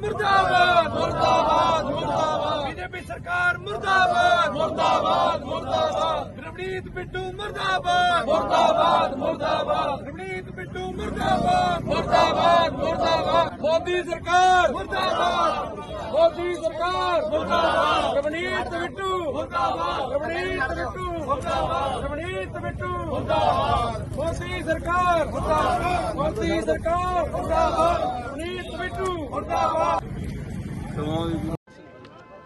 ਮੁਰਦਾਬਾਦ ਮੁਰਦਾਬਾਦ ਮੁਰਦਾਬਾਦ। ਬੀਜੇਪੀ ਸਰਕਾਰ ਮੁਰਦਾਬਾਦ ਮੁਰਦਾਬਾਦ ਮੁਰਦਾਬਾਦ। ਰਵਨੀਤ ਬਿੱਟੂ ਮੁਰਦਾਬਾਦ ਮੁਰਦਾਬਾਦ ਮੁਰਦਾਬਾਦ। ਰਵਨੀਤ ਬਿੱਟੂ ਮੁਰਦਾਬਾਦ ਮੁਰਦਾਬਾਦ ਮੁਰਦਾਬਾਦ। ਮੋਦੀ ਸਰਕਾਰ ਮੁਰਦਾਬਾਦ। ਮੋਦੀ ਸਰਕਾਰ ਮੁਰਦਾਬਾਦ। ਰਵਨੀਤ ਬਿੱਟੂ ਮੁਰਦਾਬਾਦ। ਰਵਨੀਤ ਬਿੱਟੂ ਮੁਰਦਾਬਾਦ। ਰਵਨੀਤ ਬਿੱਟੂ ਮੁਰਦਾਬਾਦ। ਮੋਦੀ ਸਰਕਾਰ ਮੁਰਦਾਬਾਦ। ਮੋਦੀ ਸਰਕਾਰ ਮੁਰਦਾਬਾਦ।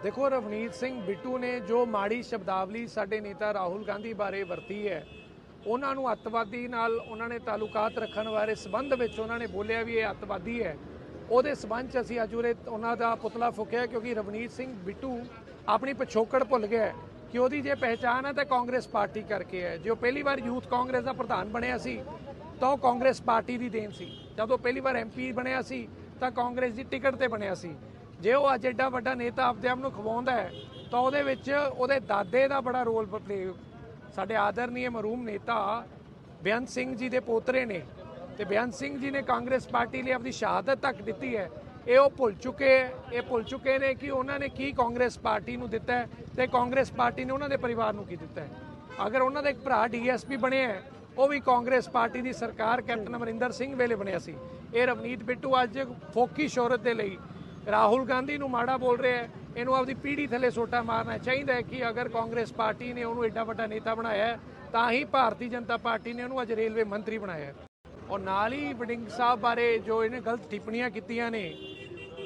ਦੇਖੋ ਰਵਨੀਤ ਸਿੰਘ ਬਿੱਟੂ ਨੇ ਜੋ ਮਾੜੀ ਸ਼ਬਦਾਵਲੀ ਸਾਡੇ ਨੇਤਾ ਰਾਹੁਲ ਗਾਂਧੀ ਬਾਰੇ ਵਰਤੀ ਹੈ, ਉਹਨਾਂ ਨੂੰ ਅੱਤਵਾਦੀ ਨਾਲ ਉਹਨਾਂ ਨੇ ਤਾਲੁਕਾਤ ਰੱਖਣ ਬਾਰੇ ਸਬੰਧ ਵਿੱਚ ਉਹਨਾਂ ਨੇ ਬੋਲਿਆ ਵੀ ਇਹ ਅੱਤਵਾਦੀ ਹੈ। ਉਹਦੇ ਸਬੰਧ 'ਚ ਅਸੀਂ ਅੱਜ ਉਰੇ ਉਹਨਾਂ ਦਾ ਪੁਤਲਾ ਫੂਕਿਆ ਕਿਉਂਕਿ ਰਵਨੀਤ ਸਿੰਘ ਬਿੱਟੂ ਆਪਣੀ ਪਿਛੋਕੜ ਭੁੱਲ ਗਿਆ ਕਿ ਉਹਦੀ ਜੇ ਪਹਿਚਾਨ ਹੈ ਤਾਂ ਕਾਂਗਰਸ ਪਾਰਟੀ ਕਰਕੇ ਹੈ। ਜੇ ਉਹ ਪਹਿਲੀ ਵਾਰ ਯੂਥ ਕਾਂਗਰਸ ਦਾ ਪ੍ਰਧਾਨ ਬਣਿਆ ਸੀ, ਤਾਂ ਉਹ ਕਾਂਗਰਸ ਪਾਰਟੀ ਦੀ ਦੇਣ ਸੀ। ਜਦੋਂ ਪਹਿਲੀ ਵਾਰ ਐਮਪੀ ਬਣਿਆ ਸੀ ਤਾਂ ਕਾਂਗਰਸ ਦੀ ਟਿਕਟ ਤੇ ਬਣਿਆ ਸੀ। ਜੇ ਉਹ ਅੱਜ ਐਡਾ ਵੱਡਾ ਨੇਤਾ ਆਪਦੇ ਆਪ ਨੂੰ ਖਵਾਉਂਦਾ ਹੈ, ਤਾਂ ਉਹਦੇ ਵਿੱਚ ਉਹਦੇ ਦਾਦੇ ਦਾ ਬੜਾ ਰੋਲ ਪਲੇ ਸਾਡੇ ਆਦਰਨੀय ਮਰੂਮ ਨੇਤਾ ਬੇਅੰਤ ਸਿੰਘ ਜੀ ਦੇ ਪੋਤਰੇ ਨੇ। ਤੇ ਬੇਅੰਤ ਸਿੰਘ ਜੀ ਨੇ ਕਾਂਗਰਸ ਪਾਰਟੀ ਲਈ ਆਪਣੀ ਸ਼ਹਾਦਤ ਤੱਕ ਦਿੱਤੀ ਹੈ। ਇਹ ਉਹ ਭੁੱਲ ਚੁੱਕੇ ਹੈ, ਇਹ ਭੁੱਲ ਚੁੱਕੇ ਨੇ ਕਿ ਉਹਨਾਂ ਨੇ ਕੀ ਕਾਂਗਰਸ ਪਾਰਟੀ ਨੂੰ ਦਿੱਤਾ ਹੈ ਤੇ ਕਾਂਗਰਸ ਪਾਰਟੀ ਨੇ ਉਹਨਾਂ ਦੇ ਪਰਿਵਾਰ ਨੂੰ ਕੀ ਦਿੱਤਾ ਅਗਰ ਉਹਨਾਂ ਦਾ ਇੱਕ ਭਰਾ ਡੀਐਸਪੀ ਬਣਿਆ ਉਹ ਵੀ ਕਾਂਗਰਸ ਪਾਰਟੀ ਦੀ ਸਰਕਾਰ ਕੈਪਟਨ ਅਮਰਿੰਦਰ ਸਿੰਘ ਵੇਲੇ ਬਣਿਆ ਸੀ। ਇਹ ਰਵਨੀਤ ਬਿੱਟੂ ਅੱਜ ਫੋਕੀ ਸ਼ੋਹਰਤ ਦੇ ਲਈ ਰਾਹੁਲ ਗਾਂਧੀ ਨੂੰ ਮਾੜਾ ਬੋਲ ਰਿਹਾ ਹੈ। ਇਹਨੂੰ ਆਪਦੀ ਪੀੜੀ ਥੱਲੇ ਸੋਟਾ ਮਾਰਨਾ ਚਾਹੀਦਾ ਹੈ ਕਿ ਅਗਰ ਕਾਂਗਰਸ ਪਾਰਟੀ ਨੇ ਉਹਨੂੰ ਐਡਾ ਵੱਡਾ ਨੇਤਾ ਬਣਾਇਆ ਤਾਂ ਹੀ ਭਾਰਤੀ ਜਨਤਾ ਪਾਰਟੀ ਨੇ ਉਹਨੂੰ ਅੱਜ ਰੇਲਵੇ ਮੰਤਰੀ ਬਣਾਇਆ ਔਰ ਨਾਲ ਹੀ ਵਡਿੰਗ ਸਾਹਿਬ ਬਾਰੇ ਜੋ ਇਹਨੇ ਗਲਤ ਟਿੱਪਣੀਆਂ ਕੀਤੀਆਂ ਨੇ,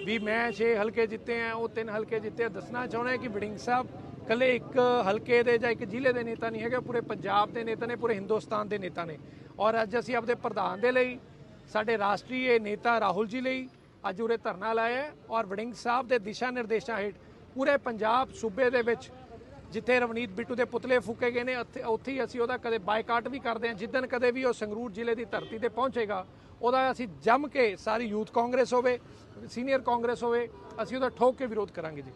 ਵੀ ਮੈਂ 6 ਹਲਕੇ ਜਿੱਤੇ ਆ, ਉਹ ਤਿੰਨ ਹਲਕੇ ਜਿੱਤੇ ਦੱਸਣਾ ਚਾਹੁੰਦਾ ਕਿ ਵਡਿੰਗ ਸਾਹਿਬ ਕੱਲੇ ਇੱਕ ਹਲਕੇ ਦੇ ਜਾਂ ਇੱਕ ਜ਼ਿਲ੍ਹੇ ਦੇ ਨੇਤਾ ਨਹੀਂ ਹੈਗੇ ਪੂਰੇ ਪੰਜਾਬ ਦੇ ਨੇਤਾ ਨੇ, ਪੂਰੇ ਹਿੰਦੁਸਤਾਨ ਦੇ ਨੇਤਾ ਨੇ। ਔਰ ਅੱਜ ਅਸੀਂ ਆਪਦੇ ਪ੍ਰਧਾਨ ਦੇ ਲਈ, ਸਾਡੇ ਰਾਸ਼ਟਰੀ ਨੇਤਾ ਰਾਹੁਲ ਜੀ ਲਈ ਅੱਜ ਉਰੇ ਧਰਨਾ ਲਾਇਆ ਔਰ ਵੜਿੰਗ ਸਾਹਿਬ ਦੇ ਦਿਸ਼ਾ ਨਿਰਦੇਸ਼ਾਂ ਹੇਠ ਪੂਰੇ ਪੰਜਾਬ ਸੂਬੇ ਦੇ ਵਿੱਚ ਜਿੱਥੇ ਰਵਨੀਤ ਬਿੱਟੂ ਦੇ ਪੁਤਲੇ ਫੂਕੇ ਗਏ ਨੇ ਉੱਥੇ ਉੱਥੇ ਹੀ ਅਸੀਂ ਉਹਦਾ ਕਦੇ ਬਾਈਕਾਟ ਵੀ ਕਰਦੇ ਹਾਂ। ਜਿੱਦਨ ਕਦੇ ਵੀ ਉਹ ਸੰਗਰੂਰ ਜ਼ਿਲ੍ਹੇ ਦੀ ਧਰਤੀ ਤੇ ਪਹੁੰਚੇਗਾ, ਉਹਦਾ ਅਸੀਂ ਜੰਮ ਕੇ ਸਾਰੀ ਯੂਥ ਕਾਂਗਰਸ ਹੋਵੇ, ਸੀਨੀਅਰ ਕਾਂਗਰਸ ਹੋਵੇ, ਅਸੀਂ ਉਹਦਾ ਠੋਕ ਕੇ ਵਿਰੋਧ ਕਰਾਂਗੇ ਜੀ।